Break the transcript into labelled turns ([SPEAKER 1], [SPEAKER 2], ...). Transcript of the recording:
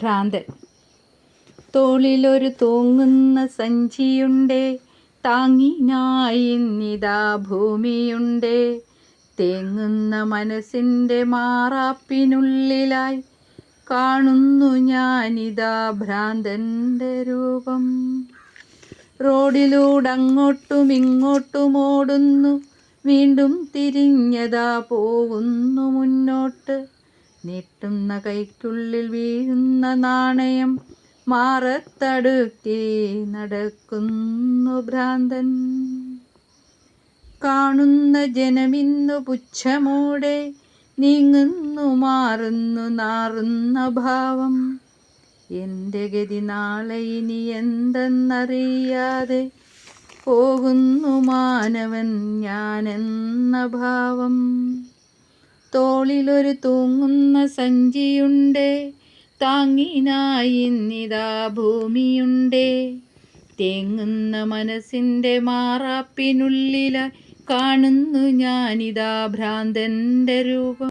[SPEAKER 1] ഭ്രാന്തൻ. തോളിലൊരു തൂങ്ങുന്ന സഞ്ചിയുണ്ടേ താങ്ങിനായിന്നിതാ ഭൂമിയുണ്ടേ. തേങ്ങുന്ന മനസ്സിന്റെ മാറാപ്പിനുള്ളിലായി കാണുന്നു ഞാനിതാ ഭ്രാന്തന്റെ രൂപം. റോഡിലൂടങ്ങോട്ടും ഇങ്ങോട്ടും ഓടുന്നു വീണ്ടും തിരിഞ്ഞതാ പോകുന്നു മുന്നോട്ട്. നീട്ടുന്ന കൈക്കുള്ളിൽ വീഴുന്ന നാണയം മാറത്തടുക്കി നടക്കുന്നു ഭ്രാന്തൻ. കാണുന്ന ജനമിന്നു പുച്ഛമോടെ നീങ്ങുന്നു മാറുന്നു നാറുന്ന ഭാവം. എന്റെ ഗതി നാളെ ഇനി എന്തെന്നറിയാതെ പോകുന്നു മാനവൻ ഞാനെന്ന ഭാവം. തോളിലൊരു തൂങ്ങുന്ന സഞ്ചിയുണ്ടേ. താങ്ങിനായിന്നിതാ ഭൂമിയുണ്ടേ. തേങ്ങുന്ന മനസ്സിന്റെ മാറാപ്പിനുള്ളിലായി കാണുന്നു ഞാനിതാ ഭ്രാന്തന്റെ രൂപം.